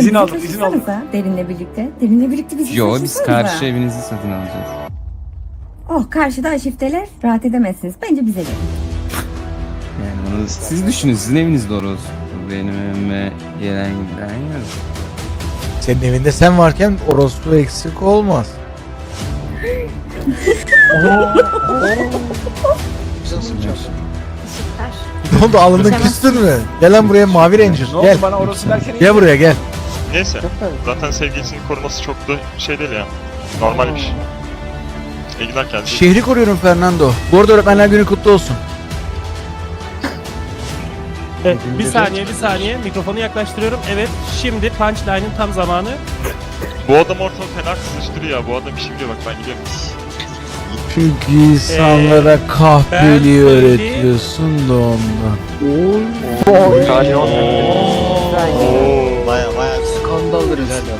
İzin aldık, izin aldık. taşısanıza Derinle birlikte. Derinle birlikte bizi Yo biz taşısanıza. karşı evinizi satın alacağız. Oh karşıda aşifteler rahat edemezsiniz. Bence bize gelin. Yani onu siz düşünün sizin eviniz doğru olsun. Benim evime gelen giden yok. Senin evinde sen varken orospu eksik olmaz. Ne oldu alındın küstün mü? Gel lan buraya mavi ranger Ne gel. bana orası derken Gel buraya gel. Neyse. Zaten sevgilisini koruması çok da şey değil ya. Normalmiş. İyi günler kendinize. Şehri koruyorum Fernando. Bu arada öğretmenler günü kutlu olsun. Evet, bir saniye bir saniye mikrofonu yaklaştırıyorum. Evet şimdi punchline'ın tam zamanı. Bu adam ortamı fena kızıştırıyor ya. Bu adam işi biliyor bak ben gidiyorum. Çünkü insanlara kahveliği ben öğretiyorsun da ondan. Baya baya skandaldır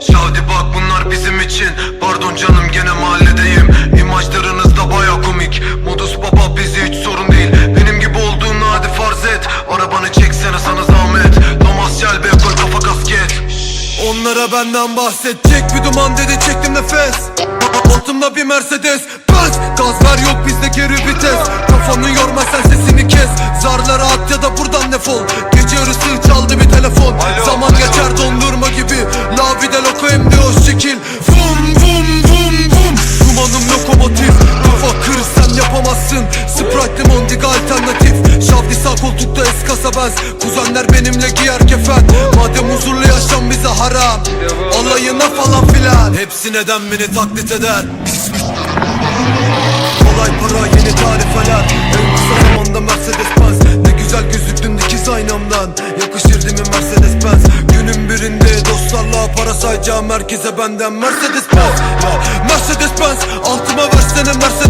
Şadi bak bunlar bizim için. Pardon canım gene mahalledeyim. İmajlarınız da baya komik. Modus baba bizi hiç sorun değil. Benim gibi olduğunu hadi farz et. Arabanı çeksene sana zahmet. Thomas Shelby koy kafa kasket. Onlara benden bahsedecek bir duman dedi çektim nefes. Altımda bir Mercedes yapamazsın Sprite Mondiga alternatif. Şavdi sağ koltukta eskasa benz Kuzenler benimle giyer kefen. Madem huzurlu yaşam bize haram. Alayına falan filan. Hepsi neden beni taklit eder? Kolay para yeni tarifeler En kısa zamanda Mercedes Benz. Ne güzel gözüktün dikiz aynamdan. Yakışır mi Mercedes Benz? Günün birinde dostlarla para sayacağım Herkese benden Mercedes Benz. Mercedes Benz. Altıma versene Mercedes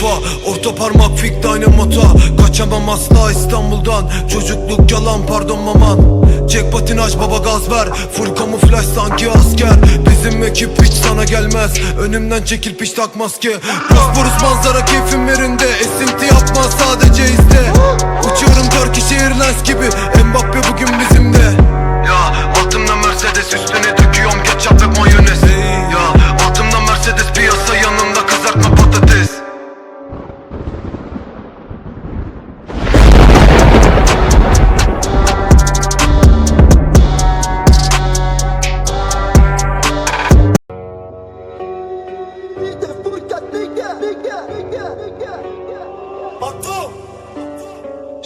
kafa Orta parmak fik dynamota Kaçamam asla İstanbul'dan. Çocukluk yalan pardon maman. Çek patinaj baba gaz ver. Full kamuflaj sanki asker. Bizim ekip hiç sana gelmez. Önümden çekil piş tak maske. Bosporus manzara keyfim yerinde. Esinti yapma sadece izle. Uçuyorum Turkish Airlines gibi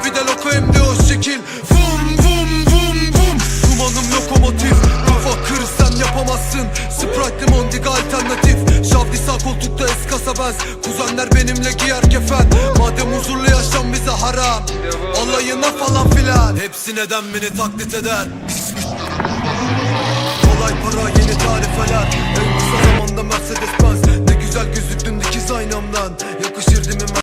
La vida loco hem de o şekil. Vum vum vum vum. Dumanım lokomotif. Kafa kır sen yapamazsın. Sprite Mondiga alternatif. Şavdi sağ koltukta eskasa benz Kuzenler benimle giyer kefen. Madem huzurlu yaşam bize haram. Alayına falan filan. Hepsi neden beni taklit eder? Kolay para yeni tarifeler. En kısa zamanda Mercedes Benz Ne güzel gözüktün dikiz aynamdan. Yakışır değil